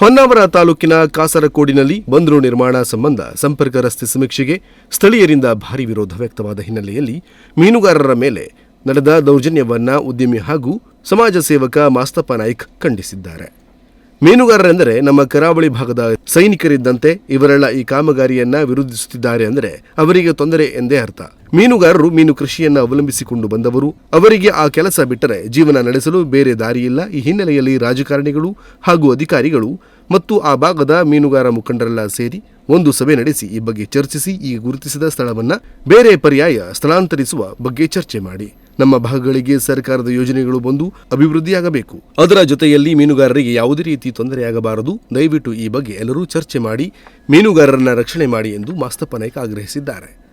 ಹೊನ್ನಾವರ ತಾಲೂಕಿನ ಕಾಸರಕೋಡಿನಲ್ಲಿ ಬಂದರು ನಿರ್ಮಾಣ ಸಂಬಂಧ ಸಂಪರ್ಕ ರಸ್ತೆ ಸಮೀಕ್ಷೆಗೆ ಸ್ಥಳೀಯರಿಂದ ಭಾರಿ ವಿರೋಧ ವ್ಯಕ್ತವಾದ ಹಿನ್ನೆಲೆಯಲ್ಲಿ ಮೀನುಗಾರರ ಮೇಲೆ ನಡೆದ ದೌರ್ಜನ್ಯವನ್ನ ಉದ್ಯಮಿ ಹಾಗೂ ಸಮಾಜ ಸೇವಕ ಮಾಸ್ತಪ್ಪ ನಾಯ್ಕ್ ಖಂಡಿಸಿದ್ದಾರೆ. ಮೀನುಗಾರರೆಂದರೆ ನಮ್ಮ ಕರಾವಳಿ ಭಾಗದ ಸೈನಿಕರಿದ್ದಂತೆ ಇವರೆಲ್ಲ ಈ ಕಾಮಗಾರಿಯನ್ನ ವಿರೋಧಿಸುತ್ತಿದ್ದಾರೆ ಅಂದರೆ ಅವರಿಗೆ ತೊಂದರೆ ಎಂದೇ ಅರ್ಥ. ಮೀನುಗಾರರು ಮೀನು ಕೃಷಿಯನ್ನ ಅವಲಂಬಿಸಿಕೊಂಡು ಬಂದವರು. ಅವರಿಗೆ ಆ ಕೆಲಸ ಬಿಟ್ಟರೆ ಜೀವನ ನಡೆಸಲು ಬೇರೆ ದಾರಿಯಿಲ್ಲ. ಈ ಹಿನ್ನೆಲೆಯಲ್ಲಿ ರಾಜಕಾರಣಿಗಳು ಹಾಗೂ ಅಧಿಕಾರಿಗಳು ಮತ್ತು ಆ ಭಾಗದ ಮೀನುಗಾರ ಮುಖಂಡರೆಲ್ಲ ಸೇರಿ ಒಂದು ಸಭೆ ನಡೆಸಿ ಈ ಬಗ್ಗೆ ಚರ್ಚಿಸಿ ಈ ಗುರುತಿಸಿದ ಸ್ಥಳವನ್ನ ಬೇರೆ ಪರ್ಯಾಯ ಸ್ಥಳಾಂತರಿಸುವ ಬಗ್ಗೆ ಚರ್ಚೆ ಮಾಡಿ. ನಮ್ಮ ಭಾಗಗಳಿಗೆ ಸರ್ಕಾರದ ಯೋಜನೆಗಳು ಬಂದು ಅಭಿವೃದ್ಧಿಯಾಗಬೇಕು. ಅದರ ಜೊತೆಯಲ್ಲಿ ಮೀನುಗಾರರಿಗೆ ಯಾವುದೇ ರೀತಿ ತೊಂದರೆಯಾಗಬಾರದು. ದಯವಿಟ್ಟು ಈ ಬಗ್ಗೆ ಎಲ್ಲರೂ ಚರ್ಚೆ ಮಾಡಿ, ಮೀನುಗಾರರನ್ನ ರಕ್ಷಣೆ ಮಾಡಿ ಎಂದು ಮಾಸ್ತಪ್ಪ ನಾಯ್ಕ ಆಗ್ರಹಿಸಿದ್ದಾರೆ.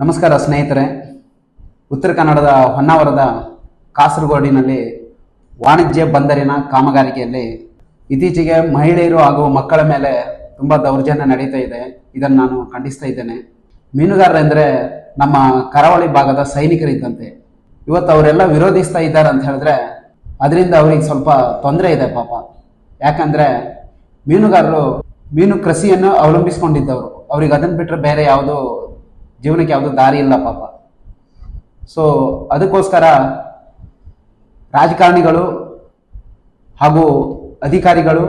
ನಮಸ್ಕಾರ ಸ್ನೇಹಿತರೆ. ಉತ್ತರ ಕನ್ನಡದ ಹೊನ್ನಾವರದ ಕಾಸರಗೋಡಿನಲ್ಲಿ ವಾಣಿಜ್ಯ ಬಂದರಿನ ಕಾಮಗಾರಿಕೆಯಲ್ಲಿ ಇತ್ತೀಚೆಗೆ ಮಹಿಳೆಯರು ಹಾಗೂ ಮಕ್ಕಳ ಮೇಲೆ ತುಂಬ ದೌರ್ಜನ್ಯ ನಡೀತಾ ಇದೆ. ಇದನ್ನು ನಾನು ಖಂಡಿಸ್ತಾ ಇದ್ದೇನೆ. ಮೀನುಗಾರರೆಂದರೆ ನಮ್ಮ ಕರಾವಳಿ ಭಾಗದ ಸೈನಿಕರಿದ್ದಂತೆ ಇವತ್ತು ಅವರೆಲ್ಲ ವಿರೋಧಿಸ್ತಾ ಇದ್ದಾರೆ ಅಂತ ಹೇಳಿದ್ರೆ ಅದರಿಂದ ಅವ್ರಿಗೆ ಸ್ವಲ್ಪ ತೊಂದರೆ ಇದೆ ಪಾಪ. ಯಾಕಂದ್ರೆ ಮೀನುಗಾರರು ಮೀನು ಕೃಷಿಯನ್ನು ಅವಲಂಬಿಸ್ಕೊಂಡಿದ್ದವರು. ಅವ್ರಿಗೆ ಅದನ್ನು ಬಿಟ್ಟರೆ ಬೇರೆ ಯಾವುದು ಜೀವನಕ್ಕೆ ಯಾವುದು ದಾರಿ ಇಲ್ಲ ಪಾಪ. ಸೊ ಅದಕ್ಕೋಸ್ಕರ ರಾಜಕಾರಣಿಗಳು ಹಾಗೂ ಅಧಿಕಾರಿಗಳು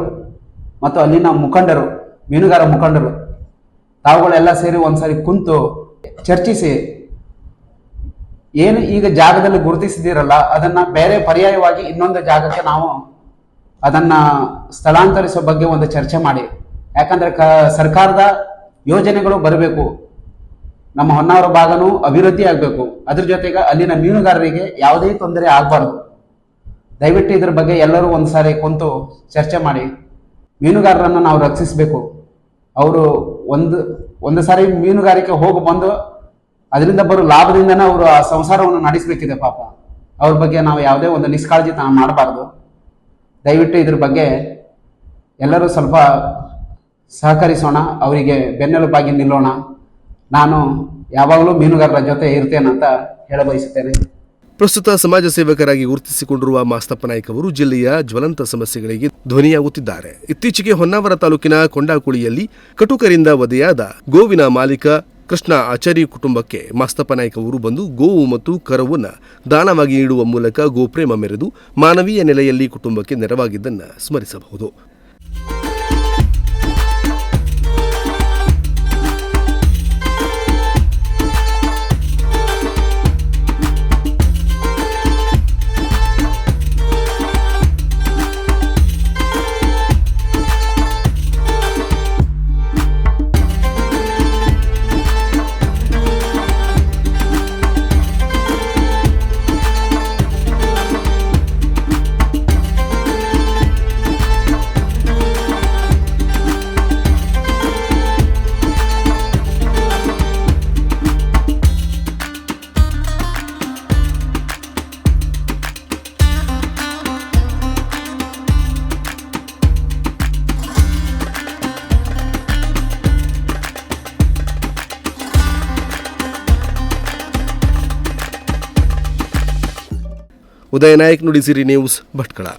ಮತ್ತು ಅಲ್ಲಿನ ಮುಖಂಡರು, ಮೀನುಗಾರ ಮುಖಂಡರು ತಾವುಗಳೆಲ್ಲ ಸೇರಿ ಒಂದ್ಸರಿ ಕುಂತು ಚರ್ಚಿಸಿ, ಏನು ಈಗ ಜಾಗದಲ್ಲಿ ಗುರುತಿಸಿದಿರಲ್ಲ ಅದನ್ನ ಬೇರೆ ಪರ್ಯಾಯವಾಗಿ ಇನ್ನೊಂದು ಜಾಗಕ್ಕೆ ನಾವು ಅದನ್ನ ಸ್ಥಳಾಂತರಿಸೋ ಬಗ್ಗೆ ಒಂದು ಚರ್ಚೆ ಮಾಡಿ. ಯಾಕಂದ್ರೆ ಕ, ಸರ್ಕಾರದ ಯೋಜನೆಗಳು ಬರಬೇಕು. ನಮ್ಮ ಹೊನ್ನಾವರ ಭಾಗನೂ ಅಭಿವೃದ್ಧಿ ಆಗಬೇಕು. ಅದ್ರ ಜೊತೆಗೆ ಅಲ್ಲಿನ ಮೀನುಗಾರರಿಗೆ ಯಾವುದೇ ತೊಂದರೆ ಆಗಬಾರ್ದು. ದಯವಿಟ್ಟು ಇದ್ರ ಬಗ್ಗೆ ಎಲ್ಲರೂ ಒಂದ್ಸಾರಿ ಕುಂತು ಚರ್ಚೆ ಮಾಡಿ. ಮೀನುಗಾರರನ್ನು ನಾವು ರಕ್ಷಿಸಬೇಕು. ಅವರು ಒಂದು ಒಂದು ಸಾರಿ ಮೀನುಗಾರಿಕೆ ಹೋಗಿ ಬಂದು ಅದರಿಂದ ಬರೋ ಲಾಭದಿಂದನೇ ಅವರು ಆ ಸಂಸಾರವನ್ನು ನಡೆಸಬೇಕಿದೆ ಪಾಪ. ಅವ್ರ ಬಗ್ಗೆ ನಾವು ಯಾವುದೇ ಒಂದು ನಿಷ್ಕಾಳಜಿತನ ಮಾಡಬಾರ್ದು. ದಯವಿಟ್ಟು ಇದ್ರ ಬಗ್ಗೆ ಎಲ್ಲರೂ ಸ್ವಲ್ಪ ಸಹಕರಿಸೋಣ, ಅವರಿಗೆ ಬೆನ್ನೆಲುಬಾಗಿ ನಿಲ್ಲೋಣ. ನಾನು ಯಾವಾಗಲೂ ಮೀನುಗಾರರ ಜೊತೆ ಇರ್ತೇನಂತ ಹೇಳ ಬಯಸುತ್ತೇನೆ ಪ್ರಸ್ತುತ ಸಮಾಜ ಸೇವಕರಾಗಿ ಗುರುತಿಸಿಕೊಂಡಿರುವ ಮಾಸ್ತಪ್ಪ ನಾಯ್ಕ ಅವರು ಜಿಲ್ಲೆಯ ಜ್ವಲಂತ ಸಮಸ್ಯೆಗಳಿಗೆ ಧ್ವನಿಯಾಗುತ್ತಿದ್ದಾರೆ. ಇತ್ತೀಚೆಗೆ ಹೊನ್ನಾವರ ತಾಲೂಕಿನ ಕೊಂಡಾಕುಳಿಯಲ್ಲಿ ಕಟುಕರಿಂದ ವಧೆಯಾದ ಗೋವಿನ ಮಾಲೀಕ ಕೃಷ್ಣ ಆಚಾರಿ ಕುಟುಂಬಕ್ಕೆ ಮಾಸ್ತಪ್ಪ ನಾಯ್ಕ ಅವರು ಬಂದು ಗೋವು ಮತ್ತು ಕರವನ್ನು ದಾನವಾಗಿ ನೀಡುವ ಮೂಲಕ ಗೋಪ್ರೇಮ ಮೆರೆದು ಮಾನವೀಯ ನೆಲೆಯಲ್ಲಿ ಕುಟುಂಬಕ್ಕೆ ನೆರವಾಗಿದ್ದನ್ನು ಸ್ಮರಿಸಬಹುದು. ಉದಯ ನಾಯಕ್ ನುಡಿಸಿರಿ ನ್ಯೂಸ್ ಭಟ್ಕಳ.